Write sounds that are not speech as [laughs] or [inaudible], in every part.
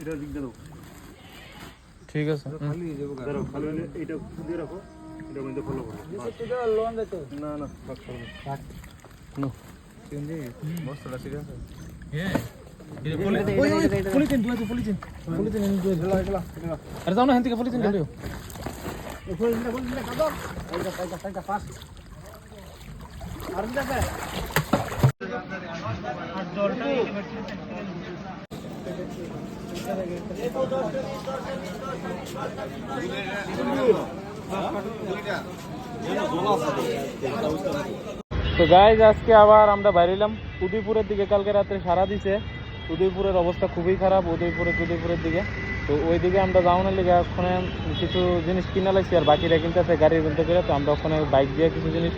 এটা দিক দাও। ঠিক আছে ধরো খালি এইটা দিয়ে রাখো এটা মধ্যে ফলো করো। না না থাক থাক। নো। মস্তটা ঠিক আছে। Polythene দুয়াতে polythene. পলিথিন এনে দুয়াতে আরে যাও না হেন থেকে পলিথিন ঢালিও তো গাইজ আজকে আবার আমরা বাইরেলাম উদয়পুরের দিকে, কালকে রাত্রে সারা দিছে। উদয়পুরের অবস্থা খুবই খারাপ উদয়পুরের উদয়পুরের দিকে। তো ওই দিকে আমরা যাওয়ার লিগে ওখানে কিছু জিনিস কিনা লাগছি আর বাকিরা কিনতেছে গাড়ির কিনতে করে তো আমরা ওখানে বাইক দিয়ে কিছু জিনিস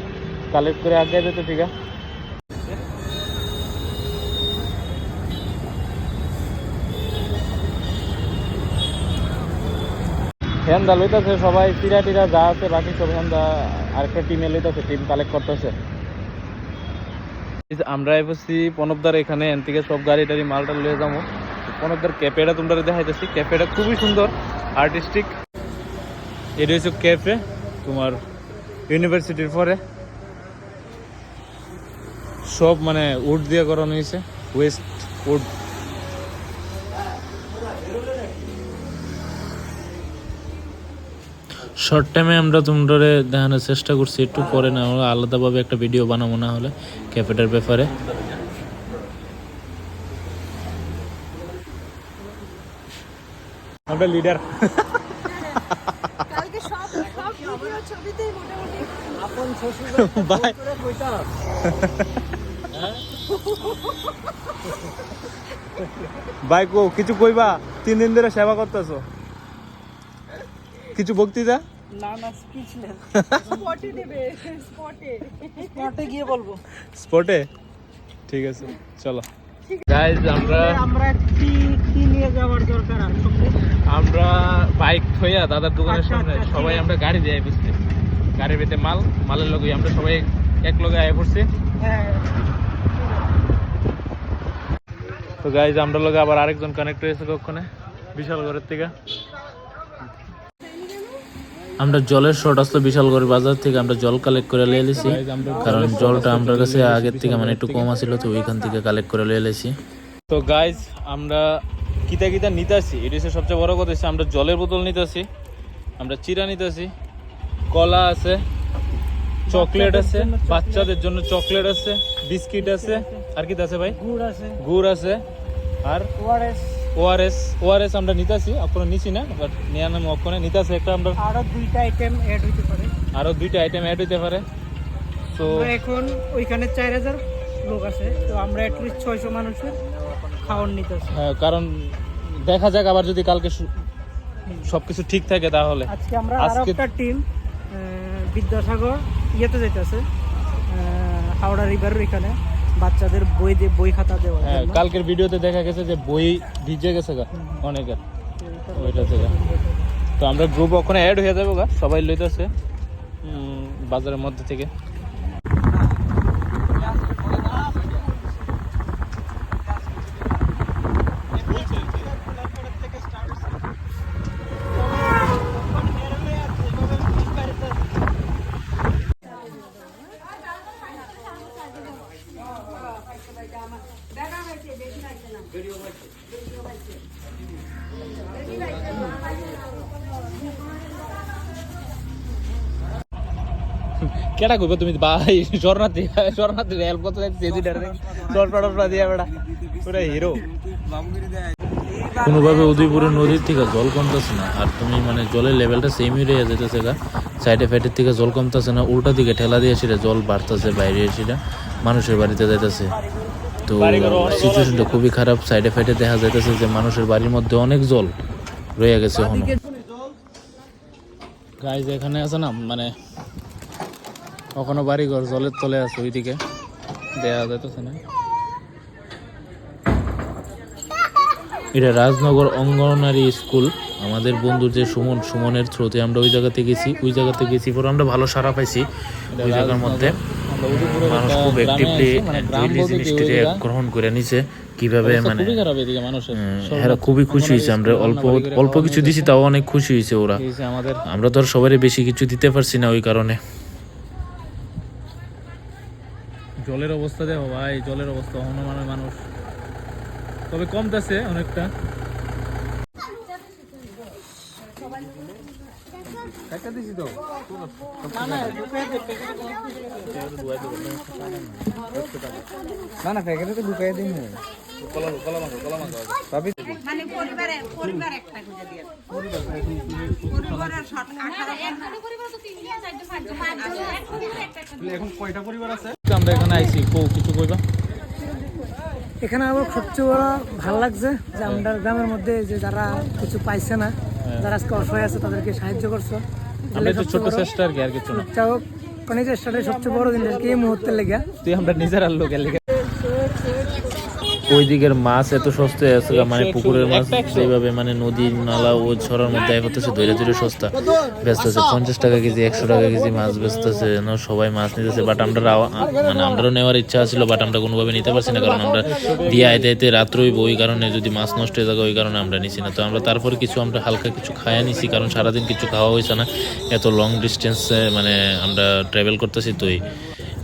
কালেক্ট করে আগে যেতে, ঠিক আছে? হেন্দা লইতেছে, সবাই টিরা টিরা যা আছে বাকি সব হেন্দা আরেকটা টিমে লইতেছে টিম কালেক্ট করতেছে। আমরা এসেছি প্রণবদার এখানে এন থেকে সব গাড়ি টাড়ি মালটা লিয়ে যাব। প্রণবদার ক্যাফেটা তোমরা দেখাইতেছি। ক্যাফেটা খুবই সুন্দর আর্টিস্টিক এটা হচ্ছে ক্যাফে, তোমার ইউনিভার্সিটির পরে। সব মানে উড দিয়ে করানো হয়েছে ওয়েস্ট উড শর্ট টাইমে আমরা তোমরা দেখানোর চেষ্টা করছি একটু পরে না হলে আলাদাভাবে একটা ভিডিও বানাবো না হলে ক্যাফেটার ব্যাপারে। আমরা লিডার বাই। ভাই কো কিছু কইবা? তিন দিন ধরে সেবা করতেছো। কিছু বক্তৃতা? না না স্পিচলেস স্পটে দেবে স্পটে স্পটে গিয়ে বলব। স্পটে ঠিক আছে চলো। গাইজ আমরা আমরা কি কি নিয়ে যাওয়ার দরকার আমরা বাইক থইয়া দাদার দোকানের আচ্ছা, সামনে আচ্ছা, সবাই আমরা গাড়ি দিয়ে বুঝছি গাড়ির ভিতরে মাল মালের লগে আমরা সবাই এক লগে আয় পড়ছি। হ্যাঁ। তো গাইজ আমরা লগে আবার আরেকজন কানেক্ট হয়েছে কক্ষণে বিশাল ঘরের থেকে। আমরা জলের শর্ট আসলো বিশালগড় বাজার থেকে আমরা জল কালেক্ট করে লিয়ে এলেছি কারণ জলটা আমার কাছে আগের থেকে মানে একটু কম আছিল তো ওইখান থেকে কালেক্ট করে লিয়ে এলেছি তো গাইজ আমরা কিতা কিতা নিতেছি এটা হচ্ছে সবচেয়ে বড় কথা হচ্ছে আমরা জলের বোতল নিতেছি আমরা চিরা নিতেছি কলা আছে চকলেট আছে বাচ্চাদের জন্য চকলেট আছে বিস্কিট আছে আর কি আছে ভাই? গুড় আছে। গুড় আছে আর ওআরএস ওআরএস ওআরএস আমরা নিতেছি আপনারা নিছি না বাট নিয়ে নাম ওখানে। নিতেছি একটা আমরা আরও দুইটা আইটেম অ্যাড হইতে পারে। আরও দুইটা আইটেম অ্যাড হইতে পারে। তো এখন ওইখানে চার হাজার লোক আছে তো আমরা অ্যাটলিস্ট ছয়শো মানুষের খাওয়ার নিতেছি। হ্যাঁ, কারণ দেখা যাক আবার যদি কালকে সবকিছু ঠিক থাকে তাহলে। আজকে আমরা আরও একটা টিম বিদ্যাসাগর ইয়েতে যাইতেছে হাওড়া রিভারের এখানে বাচ্চাদের বই দিয়ে বই খাতা দেওয়া হ্যাঁ কালকের ভিডিওতে দেখা গেছে যে বই ভিজে গেছে গা অনেকের ওইটা থেকে। তো আমরা গ্রুপ ওখানে অ্যাড হয়ে যাব গা সবাই লইতেছে বাজারের মধ্যে থেকে। কেটা কইব তুমি ভাই? শরণার্থী শরণার্থী হেল্প করতে যাচ্ছি এই দুইটারে টরপা দিয়ে বেড়া। পুরা হিরো কোনোভাবে উদয়পুরের নদীর থেকে জল কমতেছে না। আর তুমি মানে জলের লেভেলটা সেমই রয়ে যেতেছে গা। সাইডে ফাইডের থেকে জল কমতেছে না, উল্টা দিকে ঠেলা দিয়ে সেটা জল বাড়তেছে বাইরে সেটা মানুষের বাড়িতে যাইতেছে। তো সিচুয়েশনটা খুবই খারাপ। সাইডে ফাইডে দেখা যাইতেছে যে মানুষের বাড়ির মধ্যে অনেক জল রয়ে গেছে এখনও। গাইজ এখানে আছে না মানে কখনো বাড়িঘর জলের তলে আছে ওইদিকে। দেয়া যাইতেছে না। এটা রাজনগর অঙ্গনারী স্কুল। আমাদের বন্ধুর যে সুমন সুমনের থ্রুতে আমরা ওই জায়গাতে গেছি। ওই জায়গাতে গেছি পরে আমরা ভালো সারা পাইছি। ওই জায়গার মধ্যে। মানুষ খুব অ্যাক্টিভলি মানে ওই জিনিসটিকে গ্রহণ করে নিছে। কীভাবে মানে এরা খুবই খুশি হয়েছে আমরা। অল্প অল্প কিছু দিছি তাও অনেক খুশি হয়েছে ওরা। আমরা তো আর সবারই বেশি কিছু দিতে পারছি না ওই কারণে। জলের অবস্থা দেখো ভাই জলের অবস্থা হনুমানের মানুষ। তবে কমতেছে অনেকটা। মানে পরিবারে পরিবার একটা খুঁজে দিয়ে। পরিবারের শর্ট আঠারো আমরা এখানে আইছি কো কিছু কইবা? এখানে আমার সবচেয়ে বড় ভালো লাগছে যে আমাদের গ্রামের মধ্যে যে যারা কিছু পাইছে না যারা আজকে অসহায় আছে তাদেরকে সাহায্য করছ। আমরা তো ছোট চেষ্টা আর কি আর কিছু না। চাও কোনি চেষ্টাটা সবচেয়ে বড় জিনিস কি এই মুহূর্তে লেগে? তুই আমরা নিজের আর লোকের লিগে ওই দিকের মাছ এত সস্তা আছে মানে পুকুরের মাছ যেভাবে মানে নদী নালা ও ছড়ার মধ্যে আয় করতেছে ধৈর্য ধৈর্য সস্তা। বেচতেছে পঞ্চাশ টাকা কেজি একশো টাকা কেজি মাছ বেচতেছে না সবাই মাছ নিতেছে বাট আমরা মানে আমরাও নেওয়ার ইচ্ছা ছিল বাট আমরা কোনোভাবে নিতে পারছি না কারণ আমরা দিয়ে আইতে আইতে রাত্র হইব ওই কারণে যদি মাছ নষ্ট হয়ে যাবে ওই কারণে আমরা নিছি না। তো আমরা তারপর কিছু আমরা হালকা কিছু খায়া নিছি কারণ সারাদিন কিছু খাওয়া হয়েছে না। এত লং ডিস্টেন্সে মানে আমরা ট্রাভেল করতেছি তো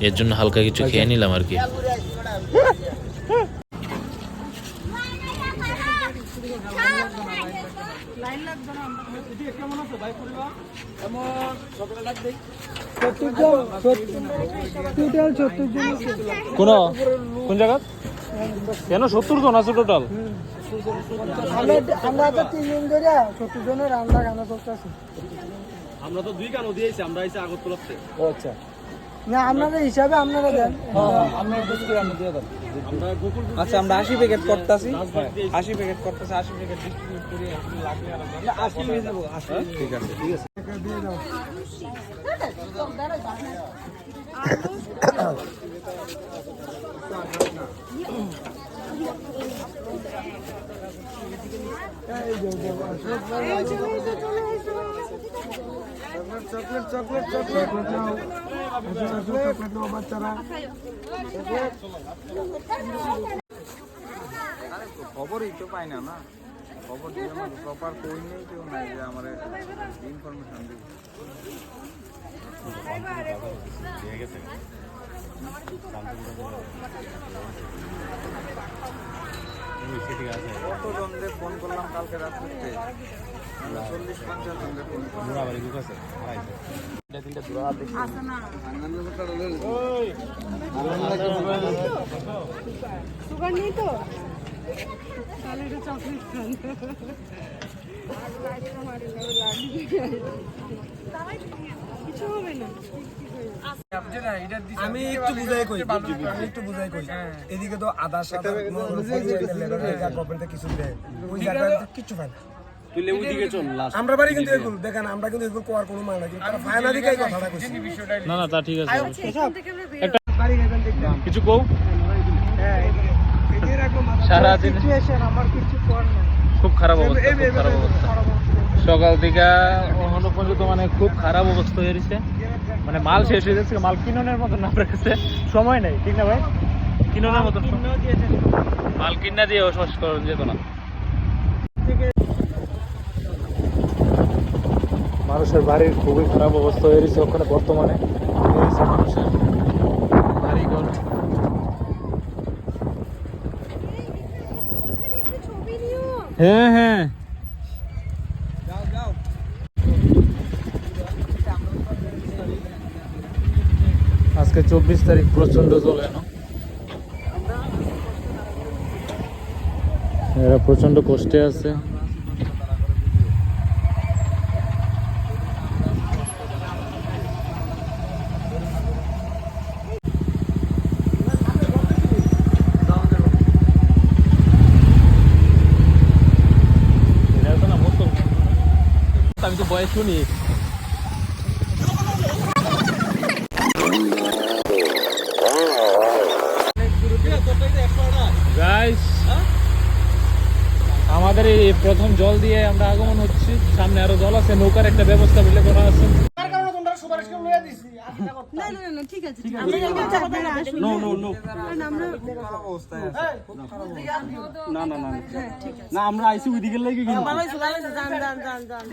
এর জন্য হালকা কিছু খেয়ে নিলাম আর কি টোটাল সত্তর জন কোন? কোন জায়গা কেন? সত্তর জন আছে টোটাল আমরা তো ধরে সত্তর জনের আমরা খানা করতেছি। আমরা তো দুই কানো দিয়েছি আমরা এসে আগরতলাতে। না আপনাদের হিসাবে আপনারা দেন। আচ্ছা আমরা আশি প্যাকেট করতেছি। আশি প্যাকেট করতেছি আশি প্যাকেট ডিস্ট্রিবিউট করে আশি নিয়ে যাব আশি ঠিক আছে। ঠিক আছে। খবরই তো পাই না না? খবর দিয়ে আমার প্রপার কই নেই, কেউ নাই যে আমার ইনফরমেশন দিবে। কতজনদের ফোন করলাম কালকে রাত্রিতে চল্লিশ পঞ্চাশ জনদের ফোন সুগার নেই তো তাহলে এটা চকলেট খান কিছু হবে না। আমি একটু বুঝাই কই আমি একটু বুঝাই কই। এদিকে তো আধার সাথে গভর্নমেন্ট কিছু দেয় ওই জায়গায় কিছু পায় না। তুই ওইদিকে চল লাস্ট আমরা বাড়ি কিন্তু এগুলো দেখেন আমরা কিন্তু এগুলো কোয়ার কোনো মানে কিন্তু কথাটা কইছে। না না তা ঠিক আছে। কিছু কও? হ্যাঁ আমার কিছু কর নাই। খুব খারাপ অবস্থা খুব খারাপ অবস্থা। সকাল থেকে পর্যন্ত মানে খুব খারাপ অবস্থা হয়ে গেছে মানে মাল শেষ হয়ে যাচ্ছে মাল কিননের মতন না আপনার কাছে। সময় নেই ঠিক না ভাই? কিননের মতন মাল কিনা দিয়ে শেষ করা যেত না মানুষের বাড়ির খুবই খারাপ অবস্থা হয়ে গেছে ওখানে বর্তমানে। মানুষের বাড়িঘর হ্যাঁ হ্যাঁ। আজকে চব্বিশ তারিখ প্রচণ্ড জল এনো এরা প্রচণ্ড কষ্টে আছে। আমি তো বয়স শুনি। প্রথম জল দিয়ে আমরা আগমন হচ্ছি। সামনে আরও জল আছে, নৌকার একটা ব্যবস্থা বলে করা আছে। না না না ঠিক আছে আমরা নো নো নো। কারণ না না না না আইসি ওইদিকে লাগি কিন্তু ভালো হয়েছে ভালো হয়েছে যান যান যান যান।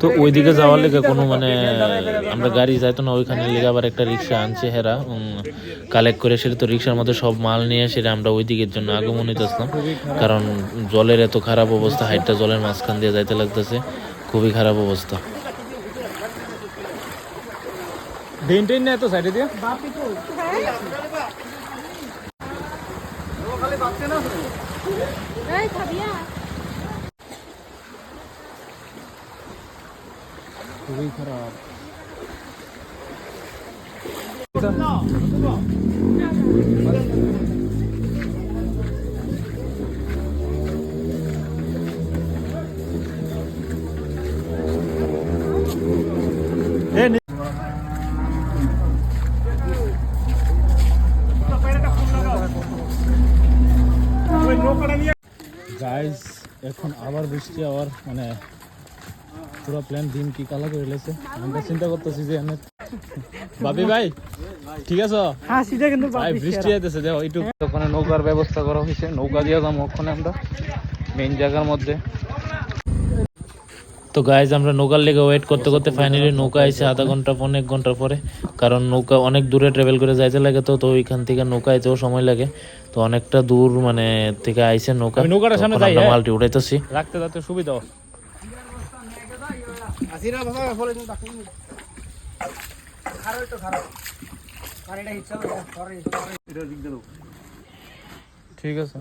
তো ওইদিকে যাওয়ার লেগে কোনো মানে আমরা গাড়ি যাইতো না ওইখানে লেগে আবার একটা রিক্সা আনছে হেরা কালেক্ট করে সেটা তো রিক্সার মধ্যে সব মাল নিয়ে সেটা আমরা ওই দিকের জন্য আগমনিত আসলাম কারণ জলের এত খারাপ অবস্থা হাইটটা জলের মাঝখান দিয়ে যাইতে লাগতেছে। খুবই খারাপ অবস্থা। ডেন টেন না তো সাইডে দিয়ে? খুবই খারাপ। এখন আবার বৃষ্টি আবার মানে পুরো প্ল্যান দিন কি কালা করে লেছে। আমরা চিন্তা করতেছি যে আমি বাবি ভাই ঠিক আছে? হ্যাঁ সিধা কিন্তু ভাই বৃষ্টি আইতেছে দেখো একটু ওখানে নৌকার ব্যবস্থা করা হয়েছে নৌকা দিয়ে যাব। ওখানে আমরা মেইন জায়গার মধ্যে। তো গাইজ আমরা নৌকার লেগে ওয়েট করতে করতে ফাইনালি নৌকা আইছে আধা ঘণ্টা পনেরো এক ঘণ্টা পরে। কারণ নৌকা অনেক দূরে ট্রাভেল করে যাইতে লাগে তো তো ওইখান থেকে নৌকা আইতেও সময় লাগে। তো অনেকটা দূর মানে থেকে আইছে নৌকা। আমি সামনে যাই, আমরা হ্যাঁ? মালটি উঠাইতেছি। রাখতে যাতে সুবিধা ঠিক আছে।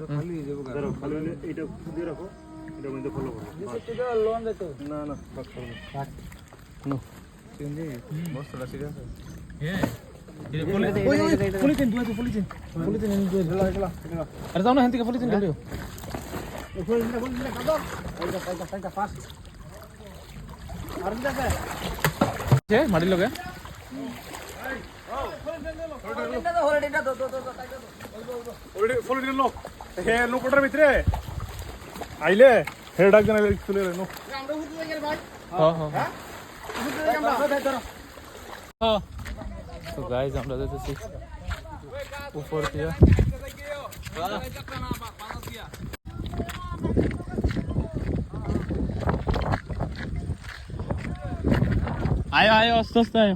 আরে যাও না হ্যান থেকে পলিথিন ঢালিও মাটির লগে পলিথিন লো হে নৌকোটার ভিতরে আইলে হে ডাক জানা চলে নো হ্যাঁ হ্যাঁ হ্যাঁ তো গাইজ আমরা যাইতেছি উপর দিয়ে আয় আয় আস্তে আস্তে আয়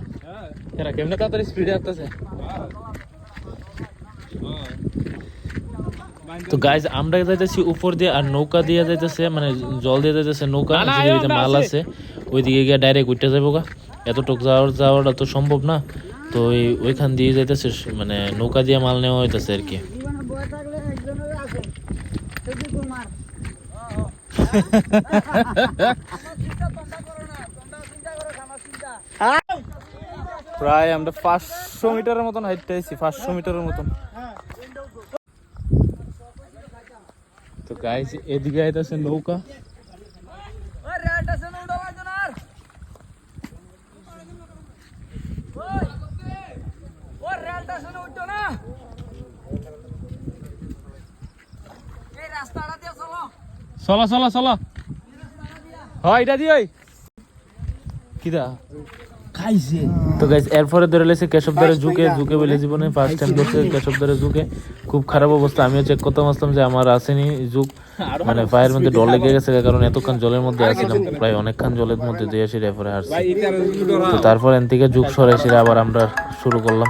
এরা কেমনে তাড়াতাড়ি স্পিডে আসতেছে তো গাইজ আমরা যাইতেছি উপর দিয়ে আর নৌকা দিয়ে যাইতেছে মানে জল দিয়ে যাইতেছে নৌকা যেদিকে মাল আছি। আছে ওইদিকে গিয়ে ডাইরেক্ট উঠতে যাব গা। এতটুক যাওয়ার যাওয়াটা তো সম্ভব না। তো ওই ওইখান দিয়ে যাইতেছে মানে নৌকা দিয়ে মাল নেওয়া হইতেছে আর কি। প্রায় আমরা পাঁচশো মিটারের মতন হাইটটা আইছি পাঁচশো মিটারের মতন। তো গাইস এদিকে আইতাছে নৌকা। চলো। চলো চলো হয় এটা দিই কিদা খাইছে। তো গাইস এরপরে ধরে লেছে কেশবদারে ঝুঁকে ঝুঁকে বলে জীবনে ফার্স্ট টাইম ধরছে কেশবদারে ঝুঁকে। খুব খারাপ অবস্থা আমিও চেক করতে আসলাম যে আমার আসেনি ঝুঁক। মানে পায়ের মধ্যে ডল লেগে গেছে কারণ এতক্ষণ জলের মধ্যে আসছিলাম প্রায় অনেকক্ষণ জলের মধ্যে দিয়ে আসি এরপরে আসছি তো তারপর এন থেকে ঝুঁক সরে সেটা আবার আমরা শুরু করলাম।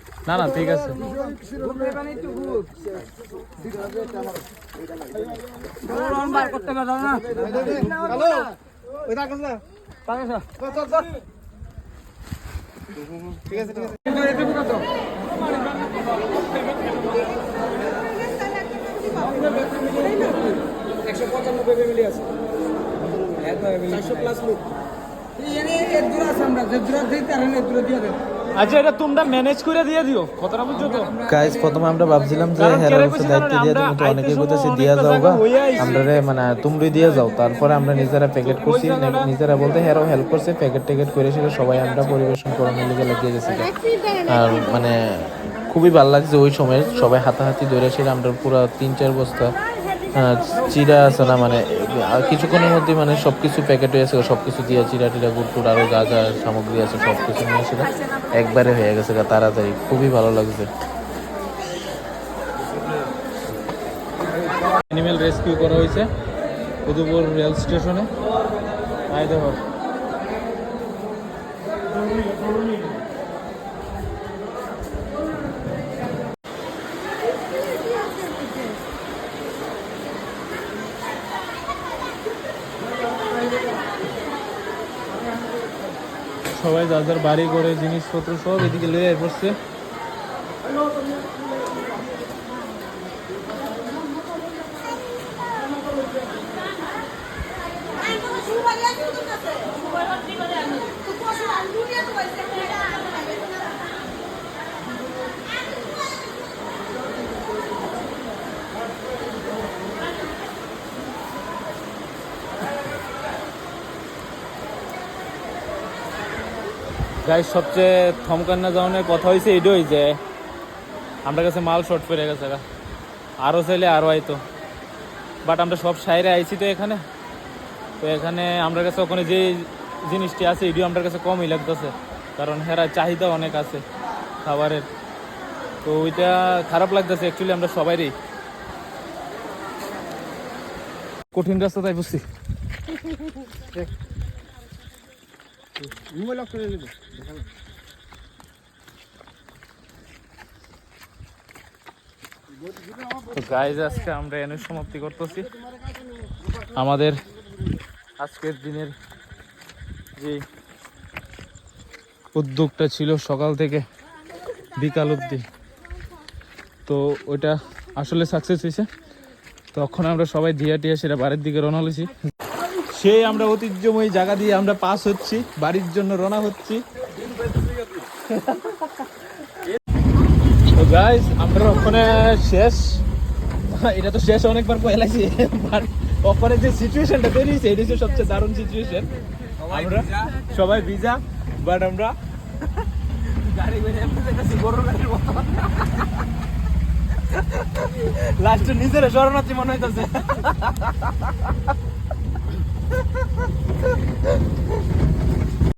না না ঠিক আছে। ঠিক আছে ঠিক একশো পঁচানব্বই ফ্যামিলি আছে। চারশো প্লাস লোক এর দূর আছে আমরা যে দূর দিই তার দূর দিয়ে দেবো আচ্ছা এটা তোমরা ম্যানেজ করে দিয়ে দিও। কতটা বুঝছ তো? গাইস প্রথমে আমরা ভাবছিলাম যে হেরার উপর দায়িত্ব দিয়ে দেবো তো অনেকে কইতেছে দিয়া যাও গা আমরা রে মানে তোমরা দিয়ে যাও। তারপরে আমরা নিজেরা প্যাকেট করছি নিজেরা বলতে হেরাও হেল্প করছে প্যাকেট ট্যাকেট করে সেটা সবাই আমরা পরিবেশন করানোর লিগে লাগিয়ে গেছি আর মানে খুবই ভালো লাগছে ওই সময় সবাই হাতাহাতি ধরে সেটা আমরা পুরো তিন চার বস্তা চিরা আছে না মানে আর কিছুক্ষণের মধ্যে মানে সব কিছু প্যাকেট হয়ে গেছে সব কিছু দিয়ে চিরা টিরা গুড় আরও যা যা সামগ্রী আছে সব কিছু নিয়ে সেটা একবারে হয়ে গেছে তাড়াতাড়ি। খুবই ভালো লাগছে। অ্যানিমেল রেস্কিউ করা হয়েছে উদুপুর রেল স্টেশনে। আই দেখো। সবাই যার যার বাড়ি করে জিনিসপত্র সব এদিকে লয়ে পড়ছে গাই সবচেয়ে থমকান্না যাওয়ানোর কথা হয়েছে এটাই যে আমরা কাছে মাল শর্ট পড়ে গেছে। আরও চাইলে আরও আইতো। বাট আমরা সব সাইরে আইছি তো এখানে। তো এখানে আমরা কাছে ওখানে যে জিনিসটি আছে, এটিও আমার কাছে কমই লাগতেছে। কারণ হেরা চাহিদা অনেক আছে খাবারের। তো ওইটা খারাপ লাগতেছে অ্যাকচুয়ালি আমরা সবাইরই। কঠিন রাস্তা তাই বুঝছি। [laughs] তো গাইজ আজকে আমরা এনে সমাপ্তি করতেছি। আমাদের আজকের দিনের যে উদ্যোগটা ছিল সকাল থেকে বিকাল অবধি। তো ওইটা আসলে সাকসেস হয়েছে। তখন আমরা সবাই দিয়া টিয়া সেটা বাড়ির দিকে রওনা হয়েছি। সেই আমরা ঐতিহ্যময়ী জায়গা দিয়ে আমরা পাস হচ্ছি, বাড়ির জন্য রওনা হচ্ছি। গাইস আমরা ওখানে শেষ। এটা তো শেষ অনেকবার পয়লাইছি বাট ওখানে যে সিচুয়েশনটা তৈরি হয়েছে এটা হচ্ছে সবচেয়ে দারুণ সিচুয়েশন আমরা সবাই ভিজা বাট আমরা গাড়ি লাস্টে নিজের শরণার্থী মনে হইতেছে। Ha ha ha ha ha ha!